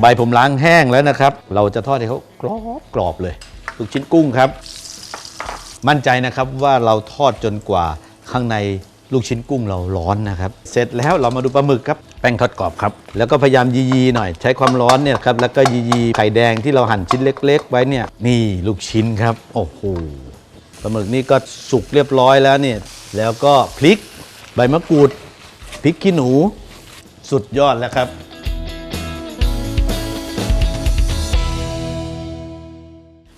ใบผมล้างแห้งแล้วนะครับ เราจะทอดให้เขากรอบกรอบเลยลูกชิ้นกุ้งครับ มั่นใจนะครับว่าเราทอดจนกว่าข้างในลูกชิ้นกุ้งเราร้อนนะครับ เสร็จแล้วเรามาดูปลาหมึกครับ แป้งทอดกรอบครับ แล้วก็พยายามยีๆหน่อย ใช้ความร้อนเนี่ยครับ แล้วก็ยีๆไข่แดงที่เราหั่นชิ้นเล็ก ๆ ไว้เนี่ย นี่ลูกชิ้นครับ โอ้โห ปลาหมึกนี่ก็สุกเรียบร้อยแล้วเนี่ย แล้วก็พริก ใบมะกรูด พริกขี้หนู สุดยอดแล้วครับ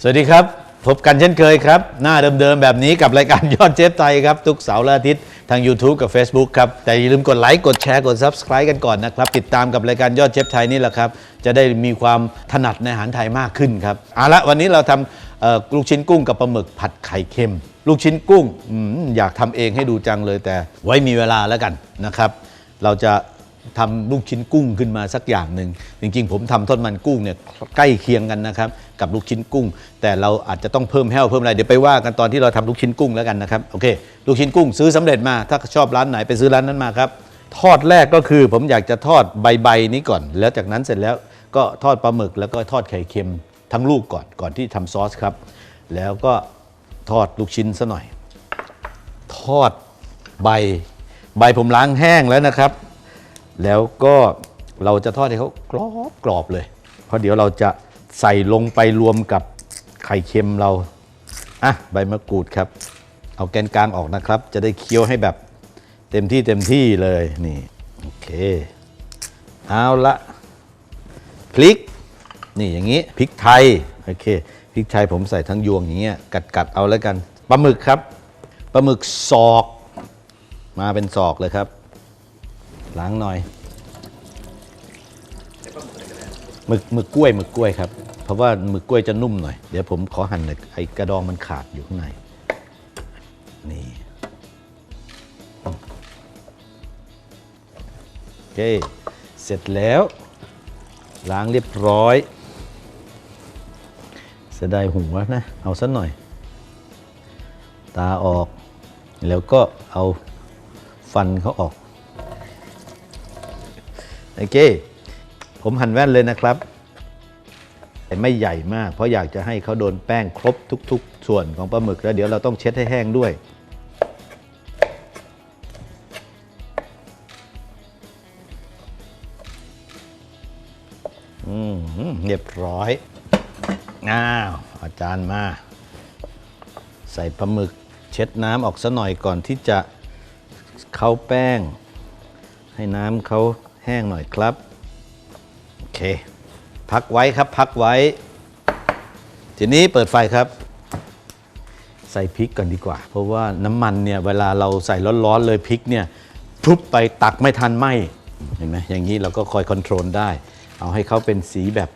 สวัสดีครับ พบกันเช่นเคยครับ หน้าเดิมๆ แบบนี้กับรายการยอดเชฟไทยครับ ทุกเสาร์และอาทิตย์ ทาง YouTube กับ Facebook ครับ แต่อย่าลืมกดไลค์กดแชร์กด Subscribe กันก่อนนะครับ ติดตามกับรายการยอดเชฟไทยนี่แหละครับ จะได้มีความถนัดในอาหารไทยมากขึ้นครับเอาละวันนี้เราทำเอ่อลูกชิ้นกุ้งกับปลาหมึกผัดไข่เค็ม ลูกชิ้นกุ้งอมอยากทำเองให้ดูจังเลยแต่ไว้มีเวลาแล้วกันนะครับ เราจะ ทำลูกชิ้นกุ้งขึ้นมาสักอย่างหนึ่งจริงๆ ผมทำทอดมันกุ้งเนี่ยใกล้เคียงกันนะครับกับลูกชิ้นกุ้ง แต่เราอาจจะต้องเพิ่มแห้วเพิ่มอะไรเดี๋ยวไปว่ากันตอนที่เราทำลูกชิ้นกุ้งแล้วกันนะครับโอเค ลูกชิ้นกุ้งซื้อสำเร็จมาถ้าชอบร้านไหนไปซื้อร้านนั้นมาครับทอดแรกก็คือผมอยากจะทอดใบๆนี้ก่อน แล้วจากนั้นเสร็จแล้วก็ทอดปลาหมึกแล้วก็ทอดไข่เค็มทั้งลูกก่อนก่อนที่ทำซอสครับ แล้วก็ทอดลูกชิ้นซะหน่อย ทอดใบ ใบผมล้างแห้งแล้วนะครับ แล้วก็เราจะทอดให้เขากรอบกรอบเลย เพราะเดี๋ยวเราจะใส่ลงไปรวมกับไข่เค็มเราอะใบมะกรูดครับ เอาแกนกลางออกนะครับ จะได้เคี้ยวให้แบบเต็มที่เต็มที่เลยนี่โอเคเอาละพริก นี่อย่างนี้พริกไทยโอเคพริกไทยผมใส่ทั้งยวงอย่างเงี้ยกัดกัดเอาแล้วกันปลาหมึกครับปลาหมึกศอก มาเป็นศอกเลยครับ ล้างหน่อยหมึกหมึกกล้วยหมึกกล้วยครับ เพราะว่าหมึกกล้วยจะนุ่มหน่อย เดี๋ยวผมขอหั่นหน่อยไอ้กระดองมันขาดอยู่ข้างใน นี่โอเค เสร็จแล้ว ล้างเรียบร้อยเสียดายหัวนะ เอาสักหน่อย ตาออก แล้วก็เอาฟันเขาออก โอเค ผมหั่นแว่นเลยนะครับแต่ไม่ใหญ่มาก เพราะอยากจะให้เขาโดนแป้งครบทุก ๆ ส่วนของปลาหมึกแล้วเดี๋ยวเราต้องเช็ดให้แห้งด้วย อืมเรียบร้อยอ้าวอาจารย์มา ใส่ปลาหมึก เช็ดน้ำออกซะหน่อยก่อนที่จะเข้าแป้ง ให้น้ำเขา แห้งหน่อยครับ โอเค พักไว้ครับพักไว้ ทีนี้เปิดไฟครับ ใส่พริกก่อนดีกว่า เพราะว่าน้ำมันเนี่ยเวลาเราใส่ร้อนๆเลยพริกเนี่ยพุบไปตักไม่ทันไหมเห็นไหมอย่างนี้เราก็คอยคอนโทรลได้ เอาให้เขาเป็นสีแบบ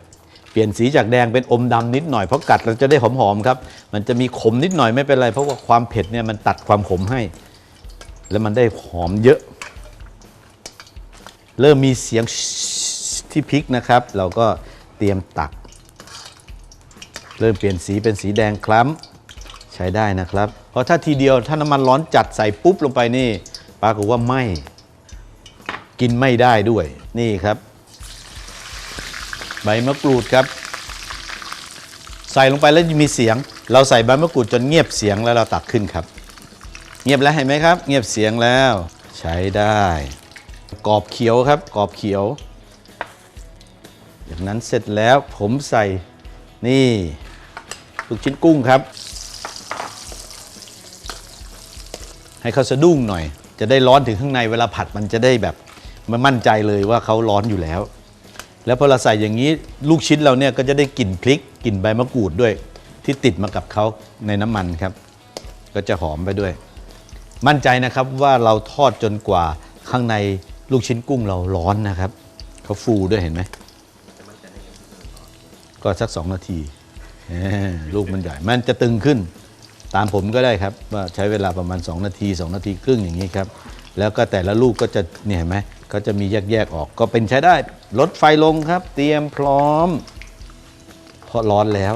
เปลี่ยนสีจากแดงเป็นอมดำนิดหน่อยเพราะกัดเราจะได้หอมๆครับ มันจะมีขมนิดหน่อยไม่เป็นไร เพราะว่าความเผ็ดเนี่ยมันตัดความขมให้ แล้วมันได้หอมเยอะ เริ่มมีเสียงที่พริกนะครับ เราก็เตรียมตัก เริ่มเปลี่ยนสีเป็นสีแดงคล้ำใช้ได้นะครับ เพราะถ้าทีเดียวถ้าน้ำมันร้อนจัดใส่ปุ๊บลงไปนี่ปรากฏว่าไหม่กินไม่ได้ด้วยนี่ครับ ใบมะกรูดครับ ใส่ลงไปแล้วจะมีเสียง เราใส่ใบมะกรูดจนเงียบเสียงแล้วเราตักขึ้นครับ เงียบแล้วเห็นไหมครับ เงียบเสียงแล้ว ใช้ได้ กรอบเขียวครับกรอบเขียวจากนั้นเสร็จแล้วผมใส่นี่ลูกชิ้นกุ้งครับ ให้เขาสะดุ้งหน่อย จะได้ร้อนถึงข้างในเวลาผัดมันจะได้แบบมันมั่นใจเลยว่าเขาร้อนอยู่แล้ว แล้วพอเราใส่อย่างนี้ลูกชิ้นเราเนี่ยก็จะได้กลิ่นพริกกลิ่นใบมะกรูดด้วย ที่ติดมากับเขาในน้ำมันครับ ก็จะหอมไปด้วย มั่นใจนะครับว่าเราทอดจนกว่าข้างใน ลูกชิ้นกุ้งเราร้อนนะครับเขาฟูด้วยเห็นไหมก็สักสองนาทีลูกมันใหญ่มันจะตึงขึ้น ตามผมก็ได้ครับว่าใช้เวลาประมาณ 2 นาที 2 นาทีครึ่งอย่างนี้ครับ แล้วก็แต่ละลูกก็จะเนี่ยเห็นไหมก็จะมีแยกๆออกก็เป็นใช้ได้ลดไฟลงครับ เตรียมพร้อมเพราะร้อนแล้ว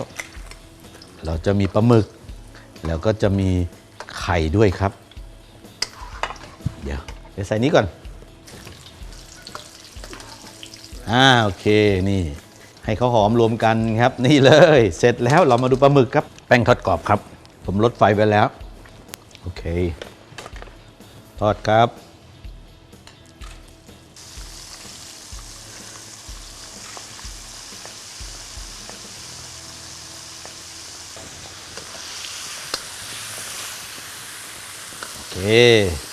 เราจะมีปลาหมึก แล้วก็จะมีไข่ด้วยครับ เดี๋ยวเดี๋ยวใส่นี้ก่อน อ่าโอเคนี่ ให้เขาหอมรวมกันครับ นี่เลย เสร็จแล้วเรามาดูปลาหมึกครับ แป้งทอดกรอบครับ ผมลดไฟไปแล้ว โอเค ทอดครับ โอเค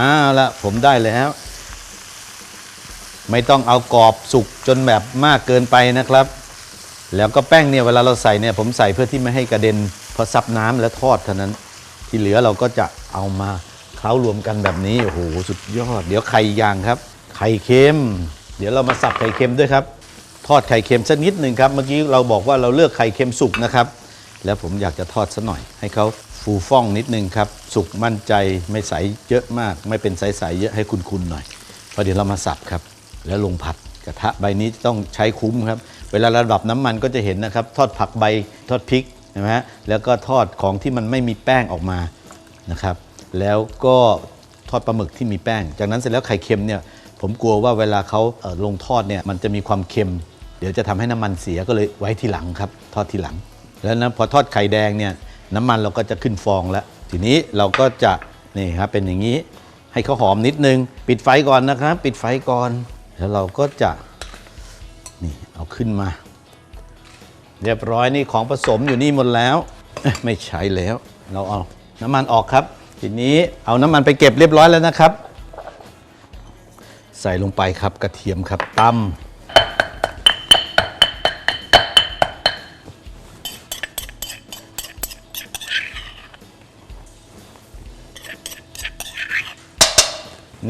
อ้าวละผมได้แล้ว ไม่ต้องเอากรอบสุกจนแบบมากเกินไปนะครับ แล้วก็แป้งเนี่ยเวลาเราใส่เนี่ยผมใส่เพื่อที่ไม่ให้กระเด็นพราะซับน้ำและทอดเท่านั้น ที่เหลือเราก็จะเอามาเคล้ารวมกันแบบนี้โอ้โหสุดยอด เดี๋ยวไข่ยางครับ ไข่เค็ม เดี๋ยวเรามาสับไข่เค็มด้วยครับ ทอดไข่เค็มสักนิดหนึ่งครับเมื่อกี้เราบอกว่าเราเลือกไข่เค็มสุกนะครับ แล้วผมอยากจะทอดสัหน่อยให้เขา ฟูฟ่องนิดนึงครับ สุกมั่นใจไม่ใสเยอะมาก ไม่เป็นใสๆเยอะให้คุณๆหน่อยพระเดี๋ยวเรามาสับครับ แล้วลงผัดกระทะใบนี้ต้องใช้คุ้มครับ เวลาระดับน้ำมันก็จะเห็นนะครับ ทอดผักใบทอดพริกใช่ไหมฮะแล้วก็ทอดของที่มันไม่มีแป้งออกมานะครับ แล้วก็ทอดปลาหมึกที่มีแป้ง จากนั้นเสร็จแล้วไข่เค็มเนี่ยผมกลัวว่าเวลาเขาเลงทอดเนี่ยมันจะมีความเค็ม เดี๋ยวจะทำให้น้ำมันเสียก็เลยไว้ทีหลังครับ ทอดทีหลัง แล้วนะพอทอดไข่แดงเนี่ย น้ำมันเราก็จะขึ้นฟองแล้ว ทีนี้เราก็จะนี่ครับเป็นอย่างนี้ ให้เขาหอมนิดนึง ปิดไฟก่อนนะครับ ปิดไฟก่อน แล้วเราก็จะนี่เอาขึ้นมา เรียบร้อยนี่ของผสมอยู่นี่หมดแล้วไม่ใช้แล้ว เราเอาน้ำมันออกครับ ทีนี้เอาน้ำมันไปเก็บเรียบร้อยแล้วนะครับ ใส่ลงไปครับกระเทียมครับตำ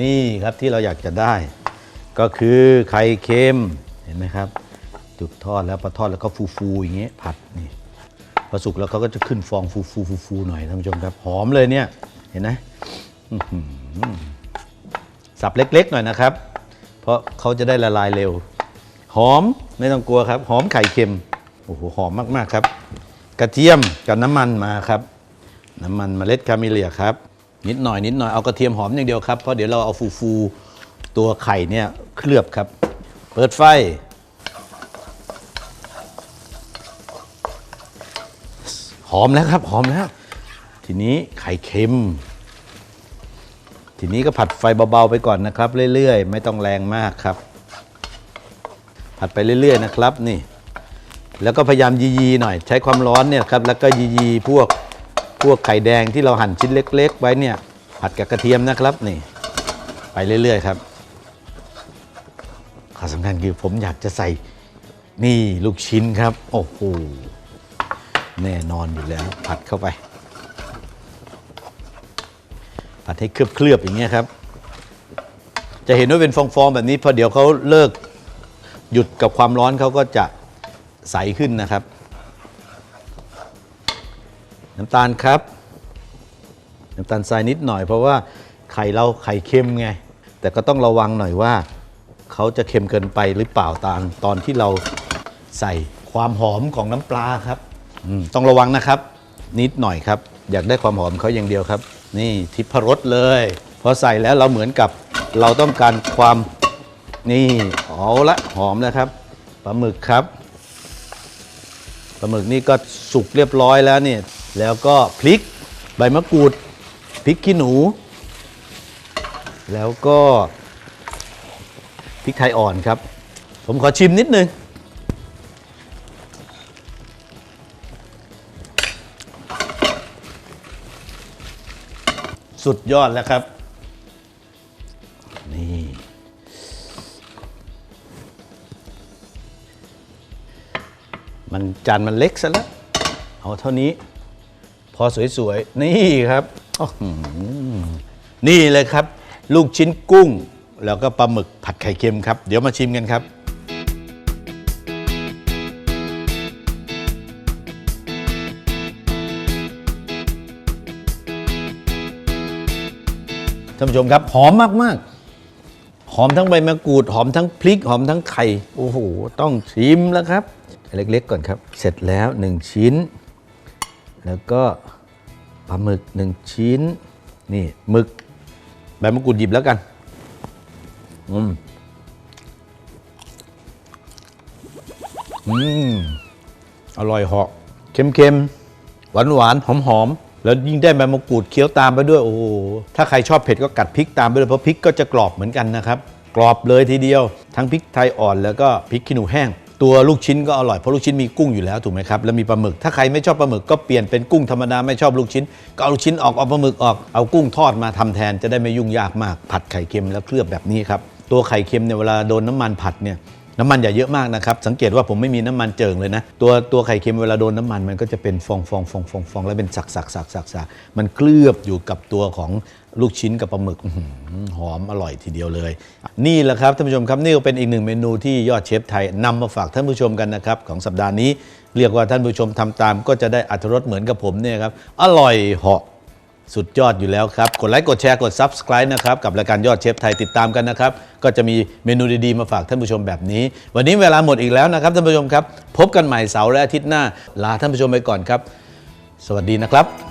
นี่ครับที่เราอยากจะได้ ก็คือไข่เค็มเห็นไหมครับ จุดทอดแล้วพอทอดแล้วก็ฟูๆอย่างเงี้ยผัดนี่พอสุกแล้วเขาก็จะขึ้นฟองฟูๆฟูๆหน่อยท่านผู้ชมครับหอมเลยเนี่ยเห็นไหมสับเล็กๆหน่อยนะครับ เพราะเขาจะได้ละลายเร็ว หอมไม่ต้องกลัวครับ หอมไข่เค็มโอ้โหหอมมากๆครับ กระเทียมกับน้ำมันมาครับ น้ำมันเมล็ดคาเมเลียครับ นิดหน่อยนิดหน่อยเอากระเทียมหอมอย่างเดียวครับเพราะเดี๋ยวเราเอาฟูฟูตัวไข่เนี่ยเคลือบครับ เปิดไฟ หอมแล้วครับหอมแล้ว ทีนี้ไข่เค็ม ทีนี้ก็ผัดไฟเบาๆไปก่อนนะครับ เรื่อยๆ ไม่ต้องแรงมากครับ ผัดไปเรื่อย ๆ นะครับนี่ แล้วก็พยายามยีๆหน่อย ใช้ความร้อนเนี่ยครับแล้วก็ยีๆพวก พวกไข่แดงที่เราหั่นชิ้นเล็ก ๆ ไว้เนี่ยผัดกับกระเทียมนะครับนี่ ไปเรื่อย ๆ ครับข้อสำคัญคือผมอยากจะใส่นี่ลูกชิ้นครับ โอ้โหแน่นอนอยู่แล้ว ผัดเข้าไป ผัดให้เคลือบๆอย่างเงี้ยครับ จะเห็นว่าเป็นฟองๆแบบนี้พอเดี๋ยวเขาเลิกหยุดกับความร้อนเขาก็จะใสขึ้นนะครับ น้ำตาลครับ น้ำตาลทรายนิดหน่อย เพราะว่าไข่เราไข่เค็มไง แต่ก็ต้องระวังหน่อยว่า เขาจะเค็มเกินไปหรือเปล่าตามตอนที่เราใส่ความหอมของน้ำปลาครับต้องระวังนะครับ นิดหน่อยครับ อยากได้ความหอมเขาอย่างเดียวครับ นี่ทิพรสเลยพอใส่แล้วเราเหมือนกับเราต้องการความนี่เอาละหอมแล้วครับปลาหมึกครับปลาหมึกนี่ก็สุกเรียบร้อยแล้วเนี่ย แล้วก็พริกใบมะกรูดพริกขี้หนู แล้วก็พริกไทยอ่อนครับ ผมขอชิมนิดนึง สุดยอดแล้วครับนี่มันจานมันเล็กซะแล้ว เอาเท่านี้ อสวยๆ นี่ครับอื้อหือนี่เลยครับ ลูกชิ้นกุ้ง แล้วก็ปลาหมึกผัดไข่เค็มครับ เดี๋ยวมาชิมกันครับท่านผู้ชมครับ หอมมากๆ หอมทั้งใบมะกรูด หอมทั้งพริก หอมทั้งไข่ โอ้โห ต้องชิมแล้วครับ เล็กๆก่อนครับ เสร็จแล้ว1ชิ้น แล้วก็ปลาหมึก1ชิ้น นี่หมึกใบมะกรูดหยิบแล้วกัน อืม อืม อร่อยเหาะเค็มๆ หวานหวานๆหอมหอมๆแล้วยิ่งได้ใบมะกรูดเคี้ยวตามไปด้วยโอ้โหถ้าใครชอบเผ็ดก็กัดพริกตามไปด้วยเพราะพริกก็จะกรอบเหมือนกันนะครับ กรอบเลยทีเดียว ทั้งพริกไทยอ่อนแล้วก็พริกขี้หนูแห้ง ตัวลูกชิ้นก็อร่อยเพราะลูกชิ้นมีกุ้งอยู่แล้วถูกไหมครับแล้วมีปลาหมึกถ้าใครไม่ชอบปลาหมึกก็เปลี่ยนเป็นกุ้งธรรมดาไม่ชอบลูกชิ้น ก็เอาลูกชิ้นออกเอาปลาหมึกออกเอากุ้งทอดมาทำแทนจะได้ไม่ยุ่งยากมาก ผัดไข่เค็มแล้วเคลือบแบบนี้ครับตัวไข่เค็มเนี่ยเวลาโดนน้ำมันผัดเนี่ย น้ำมันอย่าเยอะมากนะครับ สังเกตว่าผมไม่มีน้ำมันเจิ่งเลยนะ ตัวตัวไข่เค็มเวลาโดนน้ำมันมันก็จะเป็นฟองฟองฟองฟองฟองแล้วเป็นสักสักสักสักสักมันเคลือบอยู่กับตัวของลูกชิ้นกับปลาหมึกอื้อหือหอมอร่อยทีเดียวเลย นี่แหละครับท่านผู้ชมครับนี่ก็เป็นอีกหนึ่งเมนูที่ยอดเชฟไทยนำมาฝากท่านผู้ชมกันนะครับของสัปดาห์นี้ เรียกว่าท่านผู้ชมทำตามก็จะได้อัตรสเหมือนกับผมเนี่ยครับอร่อยเหาะ สุดยอดอยู่แล้วครับ กดไลค์กดแชร์กด Subscribe นะครับ กับรายการยอดเชฟไทยติดตามกันนะครับ ก็จะมีเมนูดีๆ มาฝากท่านผู้ชมแบบนี้ วันนี้เวลาหมดอีกแล้วนะครับท่านผู้ชมครับ พบกันใหม่เสาร์และอาทิตย์หน้า ลาท่านผู้ชมไปก่อนครับ สวัสดีนะครับ